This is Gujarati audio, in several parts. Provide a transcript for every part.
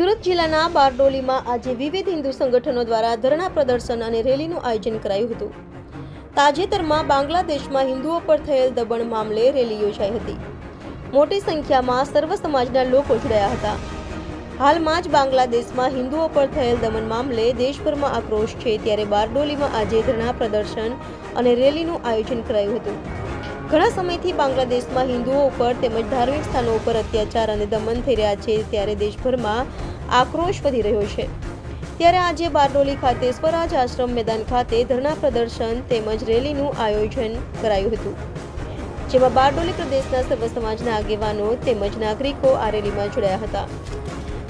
સુરત જિલ્લાના બારડોલીમાં આજે વિવિધ હિન્દુ સંગઠનો દ્વારા ધરણા પ્રદર્શન અને રેલીનું આયોજન કરાયું હતું. તાજેતરમાં બાંગ્લાદેશમાં હિન્દુઓ પર થયેલ દબણ મામલે રેલી યોજાઈ હતી. મોટી સંખ્યામાં સર્વ સમાજના લોકો જોડાયા હતા. હાલમાં જ બાંગ્લાદેશમાં હિન્દુઓ પર થયેલ દમન મામલે દેશભરમાં આક્રોશ છે, ત્યારે બારડોલીમાં આજે ધરણા પ્રદર્શન અને રેલીનું આયોજન કરાયું હતું. ઘણા સમયથી બાંગ્લાદેશમાં હિન્દુઓ ઉપર તેમજ ધાર્મિક સ્થાનો ઉપર અત્યાચાર અને દમન થઈ રહ્યા છે ત્યારે દેશભરમાં આક્રોશ વધી રહ્યો છે. ત્યારે આજે બારડોલી ખાતે સ્વરાજ આશ્રમ મેદાન ખાતે ધરણા પ્રદર્શન તેમજ રેલીનું આયોજન કરાયું હતું. જેમાં બારડોલી પ્રદેશના સર્વ સમાજના આગેવાનો તેમજ નાગરિકો આ રેલીમાં જોડાયા હતા.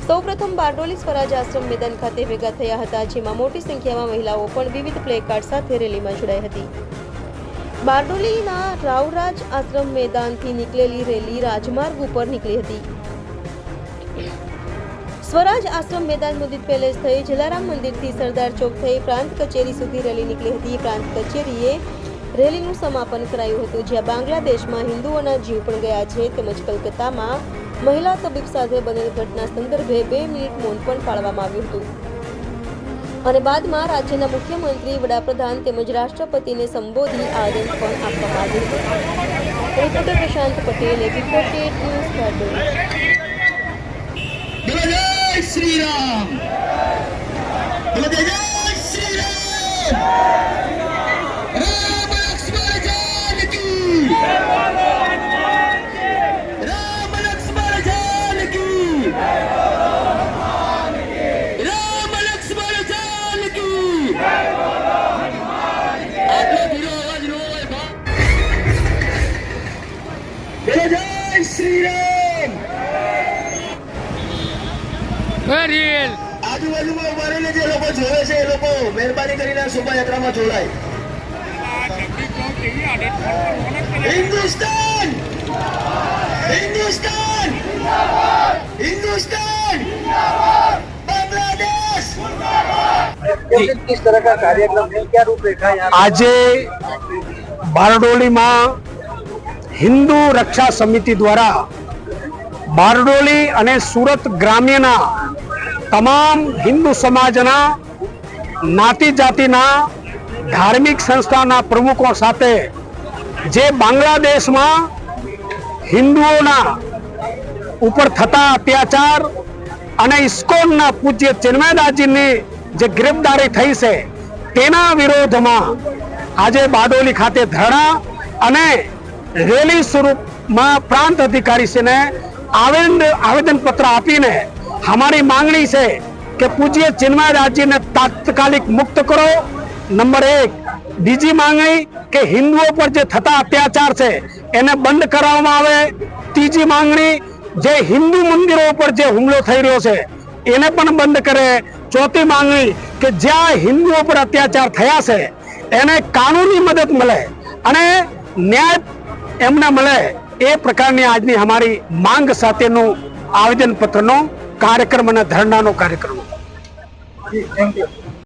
સૌપ્રથમ બારડોલી સ્વરાજ આશ્રમ મેદાન ખાતે ભેગા થયા હતા, જેમાં મોટી સંખ્યામાં મહિલાઓ પણ વિવિધ પ્લે કાર્ડ સાથે રેલીમાં જોડાઈ હતી. બારડોલીના રાવરાજ આશ્રમ મેદાનથી નીકળેલી રેલી રાજમાર્ગ ઉપર નીકળી હતી. સ્વરાજ આશ્રમ મેદાન મુદિત પેલેસ થઈ જલારામ મંદિરથી સરદાર ચોક થઈ પ્રાંત કચેરી સુધી રેલી નીકળી હતી. પ્રાંત કચેરીએ રેલીનું સમાપન કરાયું હતું, જ્યાં બાંગ્લાદેશમાં હિન્દુઓના જીવ પણ ગયા છે તેમજ કલકત્તામાં મહિલા તબીબ સાથે બનેલ ઘટના સંદર્ભે બે મિનિટ મૌન પણ પાળવામાં આવ્યું હતું. અને બાદમાં રાજ્યના મુખ્યમંત્રી, વડાપ્રધાન તેમજ રાષ્ટ્રપતિને સંબોધી આદેશ પણ આપવામાં આવ્યું રિપોર્ટર પ્રશાંત પટેલે શ્રી રામ. શ્રીરામ આજુબાજુમાં ઊભા રહીને જે લોકો જોવે છે એ લોકો મહેરબાની કરીને શોભાયાત્રામાં જોડાય. હિન્દુસ્તાન! હિન્દુસ્તાન! હિન્દુસ્તાન! આજે બારડોલીમાં હિન્દુ રક્ષા સમિતિ દ્વારા બારડોલી અને સુરત ગ્રામ્યના તમામ હિન્દુ સમાજના, નાતી જાતિના, ધાર્મિક સંસ્થાના પ્રમુખો સાથે જે બાંગ્લાદેશમાં હિન્દુઓના ઉપર થતા અત્યાચાર અને ઇસ્કોનના પૂજ્ય ચિન્મયદાસજીની જે ગિરફદારી થઈ છે, તેના વિરોધમાં આજે બારડોલી ખાતે ધરણા અને રેલી સ્વરૂપમાં પ્રાંત અધિકારીશ્રીને આવેદન આવેદનપત્ર આપીને અમારી માંગણી છે કે પૂજ્ય ચિન્મયદાસજીને તાત્કાલિક મુક્ત કરો. નંબર એક, બીજી માંગણી કે હિન્દુઓ પર જે થતા અત્યાચાર છે એને બંધ કરાવવામાં આવે. ત્રીજી માંગણી, જે હિન્દુ મંદિરો ઉપર જે હુમલો થઈ રહ્યો છે એને પણ બંધ કરે. ચોથી માંગણી કે જ્યાં હિન્દુઓ પર અત્યાચાર થયા છે એને કાનૂની મદદ મળે અને ન્યાય એમને મળે એ પ્રકારની આજની અમારી માંગ સાથેનું આવેદનપત્રનો કાર્યક્રમ અને ધરણાનો કાર્યક્રમ. Thank you